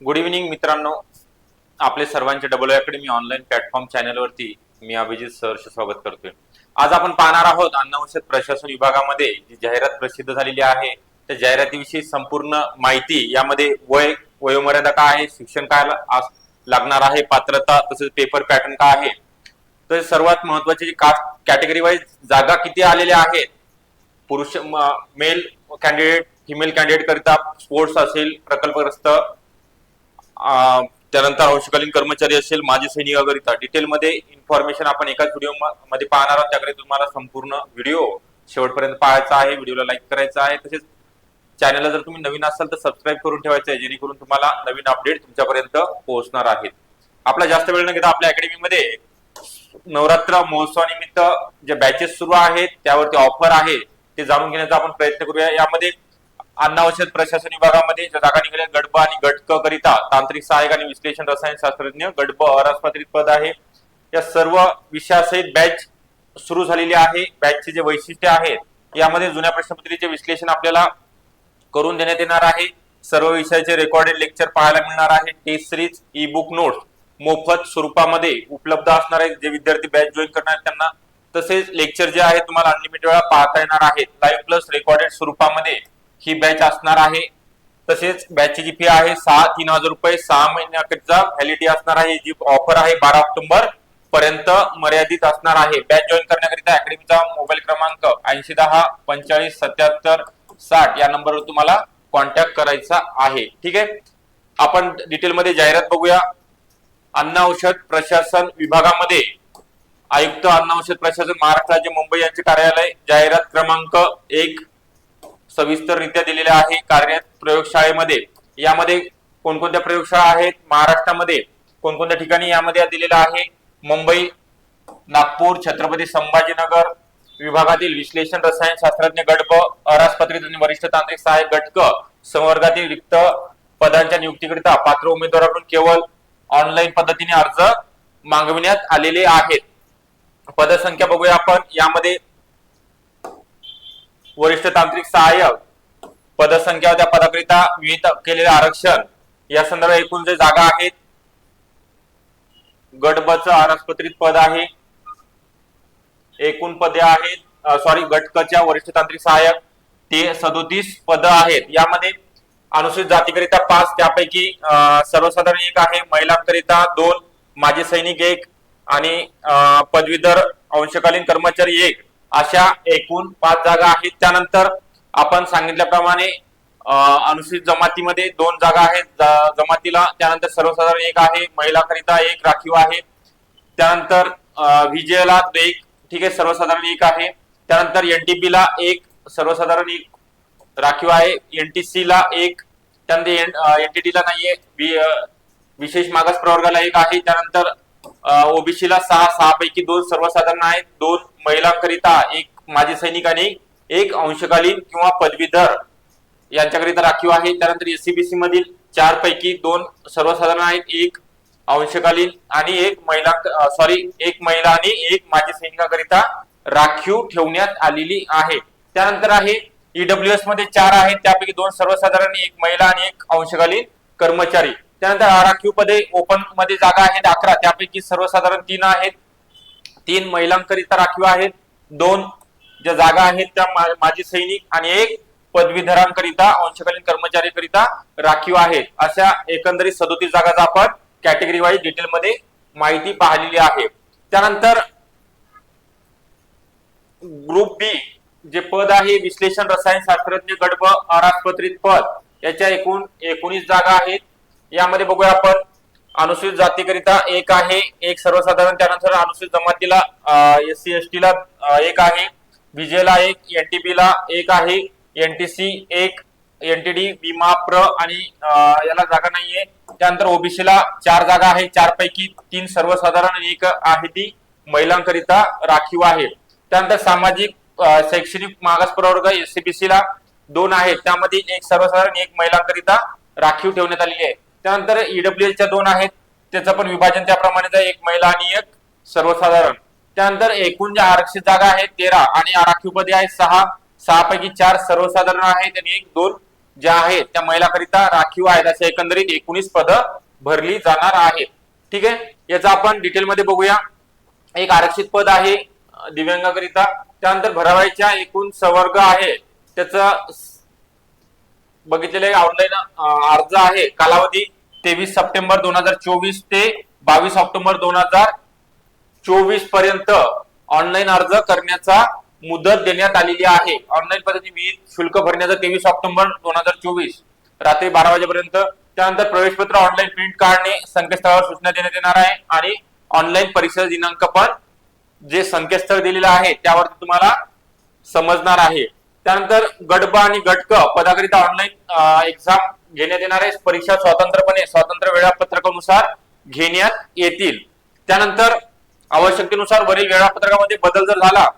Good evening मित्रांनो. आपले सर्वांचे डबल अकॅडमी ऑनलाईन प्लॅटफॉर्म चॅनलवरती मी अभिजित सहर्ष स्वागत करतोय. आज आपण पाहणार आहोत अन्न औषध प्रशासन विभागामध्ये जी जाहिरात प्रसिद्ध झालेली आहे त्या जाहिरातीविषयी संपूर्ण माहिती यामध्ये वय वयोमर्यादा काय आहे शिक्षण काय लागणार आहे पात्रता तसेच पेपर पॅटर्न काय आहे. तर सर्वात महत्वाची जी कास्ट कॅटेगरी वाईज जागा किती आलेल्या आहेत पुरुष मेल कॅन्डिडेट फिमेल कॅन्डिडेट करिता स्पोर्ट्स असेल प्रकल्पग्रस्त त्यानंतर अंशकालीन कर्मचारी असेल माजी सैनिकाकरिता डिटेलमध्ये इन्फॉर्मेशन आपण एकाच व्हिडिओमध्ये पाहणार आहोत. त्याकडे तुम्हाला संपूर्ण व्हिडिओ शेवटपर्यंत पाहायचा आहे. व्हिडिओला लाईक करायचा आहे. तसेच चॅनलला जर तुम्ही नवीन असाल तर सबस्क्राईब करून ठेवायचं आहे जेणेकरून तुम्हाला नवीन अपडेट तुमच्यापर्यंत पोहोचणार आहेत. आपला जास्त वेळ न घेता आपल्या अकॅडमीमध्ये नवरात्र महोत्सवानिमित्त जे बॅचेस सुरू आहेत त्यावरती ऑफर आहे ते जाणून घेण्याचा आपण प्रयत्न करूया. यामध्ये अन्न औषध प्रशासन विभागामध्ये जागा निघाल्या गडब आणि गटक करिता तांत्रिक सहाय्यक आणि विश्लेषण रसायन शास्त्रज्ञ गडब अरास्पात्रित पद आहे. या सर्व विषयासहित बॅच सुरू झालेली आहे. बॅचचे जे वैशिष्ट्य आहेत यामध्ये जुन्या प्रश्नपत्रिकेचे विश्लेषण आपल्याला करून देण्यात येणार आहे. सर्व विषयाचे रेकॉर्डेड लेक्चर पाहायला मिळणार आहे. Test series e book notes मोफत स्वरूपामध्ये उपलब्ध असणार आहेत. जे विद्यार्थी बॅच जॉईन करणार आहेत त्यांना तसेच लेक्चर जे आहे तुम्हाला अनलिमिटेड वेळा पाहता येणार आहेत. लाईव्ह प्लस रेकॉर्डेड स्वरूपामध्ये ही बॅच असणार आहे. तसेच बॅचची जी फी आहे सहा तीन हजार रुपये. सहा महिन्याकरिता व्हॅलिडिटी असणार आहे. जी ऑफर आहे बारा ऑक्टोबर पर्यंत मर्यादित असणार आहे. बॅच जॉईन करण्याकरिता अकॅडमीचा मोबाईल क्रमांक ऐंशी दहा पंचेचाळीस सत्याहत्तर साठ या नंबरवर तुम्हाला कॉन्टॅक्ट करायचा आहे. ठीक आहे? आपण डिटेलमध्ये जाहिरात बघूया. अन्न औषध प्रशासन विभागामध्ये आयुक्त अन्न औषध प्रशासन महाराष्ट्र राज्य मुंबई यांचे कार्यालय. जाहिरात क्रमांक एक सविस्तररित्या दिलेले आहे कार्यरत प्रयोगशाळेमध्ये. यामध्ये कोणकोणत्या प्रयोगशाळा आहेत? महाराष्ट्रामध्ये कोणकोणत्या ठिकाणी यामध्ये दिलेला आहे? मुंबई नागपूर छत्रपती संभाजीनगर विभागातील विश्लेषण रसायन शास्त्रज्ञ गटक अरासपत्रित आणि वरिष्ठ तांत्रिक सहाय्यक घटक संवर्गातील रिक्त पदांच्या नियुक्तीकरिता पात्र उमेदवाराकडून केवळ ऑनलाईन पद्धतीने अर्ज मागविण्यात आलेले आहेत. पदसंख्या बघूया आपण. यामध्ये वरिष्ठ तांत्रिक सहाय्यक पदसंख्या त्या पदाकरिता विहित केलेले आरक्षण. या संदर्भात एकूण जे जागा आहेत गटबच अनास्पत्रित पद आहे. एकूण पदे आहेत सॉरी गटकच्या वरिष्ठ तांत्रिक सहाय्यक ते सदोतीस पद आहेत. यामध्ये अनुसूचित जातीकरिता पाच त्यापैकी सर्वसाधारण एक आहे. महिलांकरिता दोन माजी सैनिक एक आणि पदवीधर अंशकालीन कर्मचारी एक. अशा एकूण पाच जागा आहेत. त्यानंतर आपण सांगितल्याप्रमाणे अनुसूचित जमातीमध्ये दोन जागा आहेत. ज- जमातीला त्यानंतर सर्वसाधारण एक आहे महिलाकरिता एक राखीव आहे. त्यानंतर विजयला एक ठीक आहे सर्वसाधारण एक आहे. त्यानंतर एनटीपी ला एक सर्वसाधारण एक राखीव आहे. एनटीसी ला एक त्यानंतर एनटीटी ला नाहीये वि- विशेष मागास प्रवर्गाला एक आहे. त्यानंतर ओबीसी ला सहा सहा पैकी दोन सर्वसाधारण आहेत. दोन महिलांकरिता एक माजी सैनिक आणि एक अंशकालीन किंवा पदवीधर यांच्याकरिता राखीव आहे. त्यानंतर एससीबीसी मधील चार पैकी दोन सर्वसाधारण आहेत. एक अंशकालीन आणि एक महिला सॉरी एक महिला आणि एक माजी सैनिकाकरिता राखीव ठेवण्यात आलेली आहे. त्यानंतर आहे ईडब्ल्यू एसमध्ये चार आहेत. त्यापैकी दोन सर्वसाधारण एक महिला आणि एक अंशकालीन कर्मचारी. त्यानंतर आराखीव पदे ओपनमध्ये जागा आहेत अकरा. त्यापैकी सर्वसाधारण तीन आहेत. तीन महिलांकरिता राखीव आहेत. दोन ज्या जागा आहेत त्या माजी सैनिक आणि एक पदवीधरांकरिता अंशकालीन कर्मचारीकरिता राखीव आहेत अशा एकंदरीत सदोतीस जागाचा आपण कॅटेगरी वाईज डिटेलमध्ये माहिती पाहिलेली आहे. त्यानंतर ग्रुप बी जे पद आहे विश्लेषण रसायन शास्त्रज्ञ गटब अराजपत्रित पद याच्या एकूण एकोणीस जागा आहेत. यामध्ये बघूया आपण. अनुसूचित जातीकरिता एक आहे एक सर्वसाधारण त्यानंतर अनुसूचित जमातीला एस सी एस टी ला एक आहे. विजेला एक एनटीपी ला एक आहे. एनटीसी एक एनटीडी विमा प्र आणि याला जागा नाहीये. त्यानंतर ओबीसी ला चार जागा आहे. चार पैकी तीन सर्वसाधारण एक आहे ती महिलांकरिता राखीव आहे. त्यानंतर सामाजिक शैक्षणिक मागास प्रवर्ग एससीबीसी ला दोन आहेत. त्यामध्ये एक सर्वसाधारण एक महिलांकरिता राखीव ठेवण्यात आलेली आहे. त्यानंतर ईडब्ल्यू च्या दोन आहेत. त्याचं पण विभाजन त्याप्रमाणेच आहे. एक महिला आणि एक सर्वसाधारण. त्यानंतर एकूण ज्या आरक्षित जागा आहेत तेरा आणि आराखीव पदे आहेत सहा. सहा पैकी चार सर्वसाधारण आहेत आणि एक दोन ज्या आहेत त्या महिलाकरिता राखीव आहेत. अशा एकंदरीत एकोणीस पदं भरली जाणार आहेत. ठीक आहे? याचा आपण डिटेलमध्ये बघूया. एक आरक्षित पद आहे दिव्यांगाकरिता. त्यानंतर भरावायच्या एकूण सवर्ग आहे. त्याचा बघितलेले ऑनलाईन अर्ज आहे कालावधी तेवीस सप्टेंबर दोन हजार चोवीस ते बावीस ऑक्टोबर दोन हजार चोवीसपर्यंत ऑनलाईन अर्ज करण्याचा मुदत देण्यात आलेली आहे. ऑनलाईन पद्धतीने वीज शुल्क भरण्याचा तेवीस ऑक्टोबर दोन हजार चोवीस. रात्री बारा वाजेपर्यंत त्यानंतर प्रवेशपत्र ऑनलाईन प्रिंट काढणे संकेतस्थळावर सूचना देण्यात येणार आहे आणि ऑनलाईन परीक्षा दिनांक पण जे संकेतस्थळ दिलेलं आहे त्यावरती तुम्हाला समजणार आहे. त्यानंतर गडबा आणि गटक पदाकरिता ऑनलाईन एक्झाम घेण्यात येणार आहे परीक्षा स्वतंत्रपणे स्वतंत्र वेळापत्रकानुसार घेण्यात येतील. त्यानंतर आवश्यकतेनुसार वरील वेळापत्रकामध्ये बदल जर झाला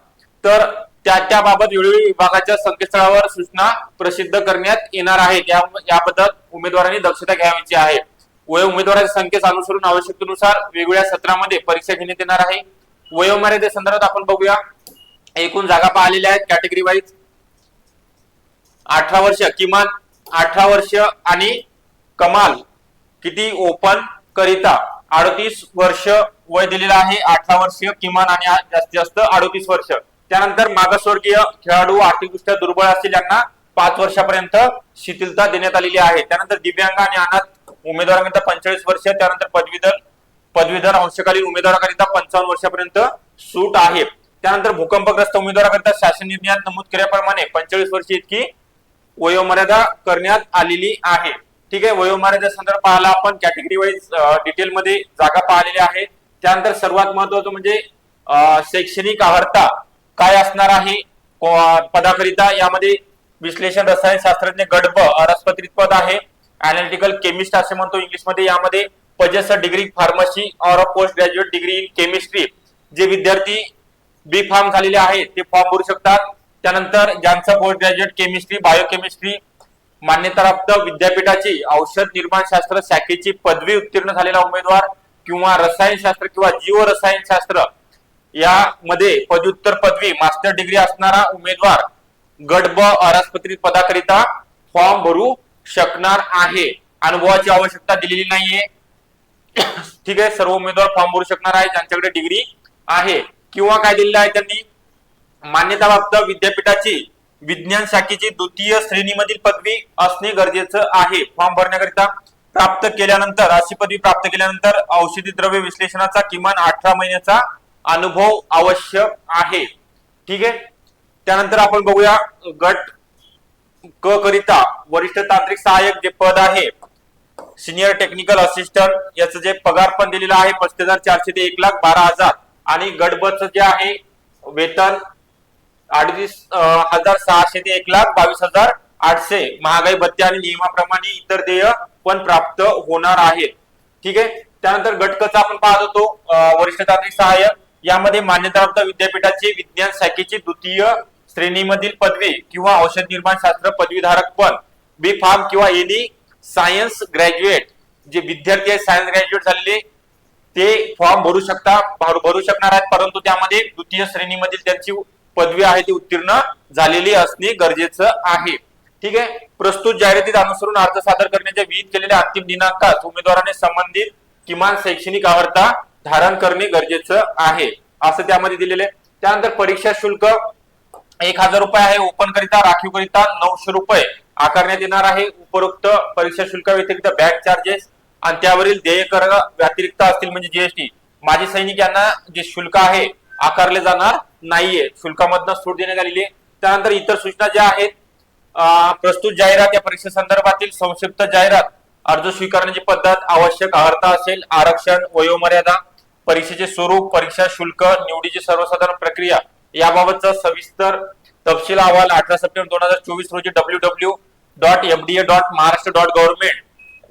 तर त्या त्याबाबत वेळोवेळी विभागाच्या संकेतस्थळावर सूचना प्रसिद्ध करण्यात येणार आहेत. याबद्दल उमेदवारांनी दक्षता घ्यावीची आहे. वय उमेदवाराच्या संख्येस अनुसरून आवश्यकतेनुसार वेगवेगळ्या सत्रामध्ये परीक्षा घेण्यात येणार आहे. वयोमर्यादे संदर्भात आपण बघूया. एकूण जागा पाहिलेल्या आहेत कॅटेगरी वाईज अठरा वर्ष किमान अठरा वर्ष आणि कमाल किती ओपन करिता अडतीस वर्ष वय दिलेलं आहे अठरा वर्ष किमान आणि जास्तीत जास्त अडतीस वर्ष. त्यानंतर मागासवर्गीय खेळाडू आर्थिकदृष्ट्या दुर्बळ असतील यांना पाच वर्षापर्यंत शिथिलता देण्यात आलेली आहे. त्यानंतर दिव्यांग आणि अनाथ उमेदवारांकरिता पंचेचाळीस वर्ष त्यानंतर पदवीधर पदवीधर अंशकालीन उमेदवाराकरिता पंचावन्न वर्षापर्यंत सूट आहे. त्यानंतर भूकंपग्रस्त उमेदवाराकरिता शासन निर्णयात नमूद केल्याप्रमाणे पंचेचाळीस वर्ष इतकी वयोमर्यादा करण्यात आलेली आहे. ठीक आहे? वयोमर्यादा संदर्भ पाहायला आपण कॅटेगरी वाईज डिटेल मध्ये जागा पाहिलेल्या आहेत त्यानंतर सर्वात महत्वाचं म्हणजे शैक्षणिक अर्हता काय असणार आहे? पदाकरिता यामध्ये विश्लेषण रसायन शास्त्रज्ञ गटब अरस्पत्रित पद आहे. अनालिटिकल केमिस्ट असे म्हणतो इंग्लिशमध्ये यामध्ये पजस डिग्री फार्मसी और post graduate degree in chemistry जे विद्यार्थी बी फार्म झालेले आहेत ते फॉर्म भरू शकतात. त्यानंतर ज्यांचं पोस्ट ग्रॅज्युएट केमिस्ट्री बायोकेमिस्ट्री मान्यताप्राप्त विद्यापीठाची औषध निर्माण शास्त्र शाखेची पदवी उत्तीर्ण झालेला उमेदवार किंवा रसायनशास्त्र किंवा जीव रसायनशास्त्र यामध्ये पदव्युत्तर पदवी मास्टर डिग्री असणारा उमेदवार गट ब अरासपत्रित पदाकरिता फॉर्म भरू शकणार आहे. अनुभवाची आवश्यकता दिलेली नाहीये. ठीक आहे सर्व उमेदवार फॉर्म भरू शकणार आहे ज्यांच्याकडे डिग्री आहे. किंवा काय दिलेलं आहे त्यांनी? मान्यताप्राप्त विद्यापीठाची विज्ञान शाखेची द्वितीय श्रेणीमधील पदवी असणे गरजेचं आहे. फॉर्म भरण्याकरिता प्राप्त केल्यानंतर अशी पदवी प्राप्त केल्यानंतर औषधी द्रव्य विश्लेषणाचा किमान अठरा महिन्याचा अनुभव आवश्यक आहे. ठीक आहे? त्यानंतर आपण बघूया गट क करिता वरिष्ठ तांत्रिक सहाय्यक जे पद आहे सिनियर टेक्निकल असिस्टंट याचं जे पगार पण दिलेलं आहे पस्तीस हजार चारशे ते एक लाख बारा हजार. आणि गटबचं जे आहे वेतन अडतीस हजार सहाशे ते एक लाख बावीस हजार आठशे. महागाई भत्ते आणि नियमाप्रमाणे इतर देय पण प्राप्त होणार आहेत. ठीक आहे? त्यानंतर गटकचा आपण पाहत होतो वरिष्ठ तांत्रिक सहाय्यक यामध्ये मान्यताप्राप्त विद्यापीठाची विज्ञान शाखेची द्वितीय श्रेणीमधील पदवी किंवा औषध निर्माण शास्त्र पदवीधारक पण बी फार्म किंवा एनी सायन्स ग्रॅज्युएट जे विद्यार्थी आहेत सायन्स ग्रॅज्युएट झालेले ते फॉर्म भरू शकता भरू शकणार आहेत. परंतु त्यामध्ये द्वितीय श्रेणीमधील त्यांची पदवी आहे ती उत्तीर्ण झालेली असणे गरजेचं आहे. ठीक आहे? प्रस्तुत जाहिरातीत अनुसरून अर्ज सादर करण्याच्या विहित केलेल्या अंतिम दिनांकात उमेदवाराने संबंधित किमान शैक्षणिक आवडता धारण करणे गरजेचं आहे. असं त्यामध्ये दिलेलं आहे. त्यानंतर परीक्षा शुल्क एक हजार रुपये आहे. ओपन करिता राखीव करिता नऊशे रुपये आकारण्यात येणार आहे. उपरोक्त परीक्षा शुल्का व्यतिरिक्त बँक चार्जेस आणि त्यावरील देय कर व्यतिरिक्त असतील म्हणजे जीएसटी माजी सैनिक यांना जे शुल्क आहे आकारले जाणार नाहीये. शुल्कामधनं सूट देण्यात आलेली आहे. त्यानंतर इतर सूचना ज्या आहेत प्रस्तुत जाहिरात या परीक्षे संदर्भातील संक्षिप्त जाहिरात अर्ज स्वीकारण्याची पद्धत आवश्यक अर्हता असेल आरक्षण वयोमर्यादा परीक्षेचे स्वरूप परीक्षा शुल्क निवडीची सर्वसाधारण प्रक्रिया याबाबतचा सविस्तर तपशील अहवाल अठरा सप्टेंबर दोन हजार चोवीस रोजी W W dot FDA dot Maharashtra dot government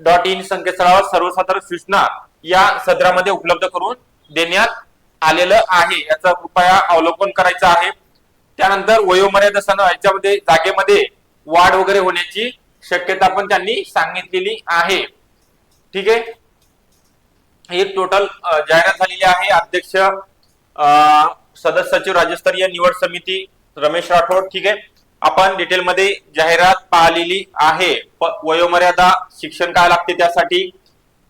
dot in संकेतस्थळावर सर्वसाधारण सूचना या सदरामध्ये उपलब्ध करून देण्यात आलेलं आहे. याचा कृपया अवलोकन करायचं आहे. त्यानंतर वयोमर्यादा सण याच्यामध्ये जागेमध्ये वाढ वगैरे होण्याची शक्यता पण त्यांनी सांगितलेली आहे. ठीक आहे? ही टोटल जाहिरात झालेली आहे. अध्यक्ष अ, सदस्य सचिव राज्यस्तरीय निवड समिती रमेश राठोड. ठीक आहे? आपण डिटेलमध्ये जाहिरात पाहिलेली आहे. वयोमर्यादा शिक्षण काय लागते त्यासाठी?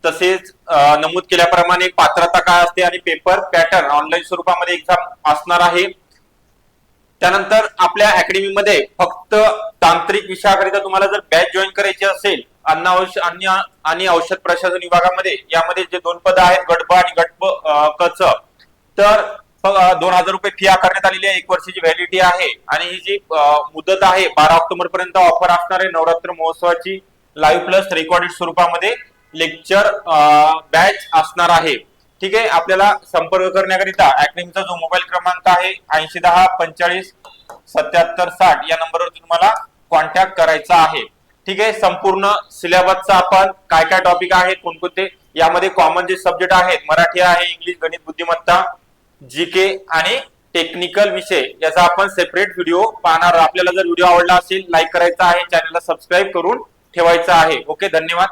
तसेच नमूद केल्याप्रमाणे पात्रता काय असते आणि पेपर पॅटर्न ऑनलाईन स्वरूपामध्ये एक्झाम असणार आहे. त्यानंतर आपल्या अकॅडमीमध्ये फक्त तांत्रिक विषयाकरिता तुम्हाला जर बॅच जॉईन करायची असेल अन्न औषध अन्न आणि औषध प्रशासन विभागामध्ये यामध्ये जे दोन पद आहेत गटब आणि गटब कच तर दोन हजार रुपये फी आकारण्यात आलेली आहे. एक वर्षाची व्हॅलिडिटी आहे. आणि ही जी मुदत आहे बारा ऑक्टोबर पर्यंत ऑफर असणार आहे. नवरात्र महोत्सवाची लाईव्ह प्लस रेकॉर्डेड स्वरूपामध्ये. लेक्चर बॅच असणार आहे. ठीक आहे? आपल्याला संपर्क करण्याकरिता अकॅडमीचा जो मोबाईल क्रमांक आहे ऐंशी दहा पंचेचाळीस सत्याहत्तर साठ या नंबरवर तुम्हाला कॉन्टॅक्ट करायचा आहे. ठीक आहे? संपूर्ण सिलेबसचा आपण काय काय टॉपिक आहेत कोणकोणते यामध्ये कॉमन जे सब्जेक्ट आहेत मराठी आहे इंग्लिश गणित बुद्धिमत्ता जी के आणि टेक्निकल विषय याचा आपण सेपरेट व्हिडिओ पाहणार. आपल्याला जर व्हिडिओ आवडला असेल लाईक करायचा आहे चॅनलला सबस्क्राईब करून ठेवायचा आहे. ओके धन्यवाद.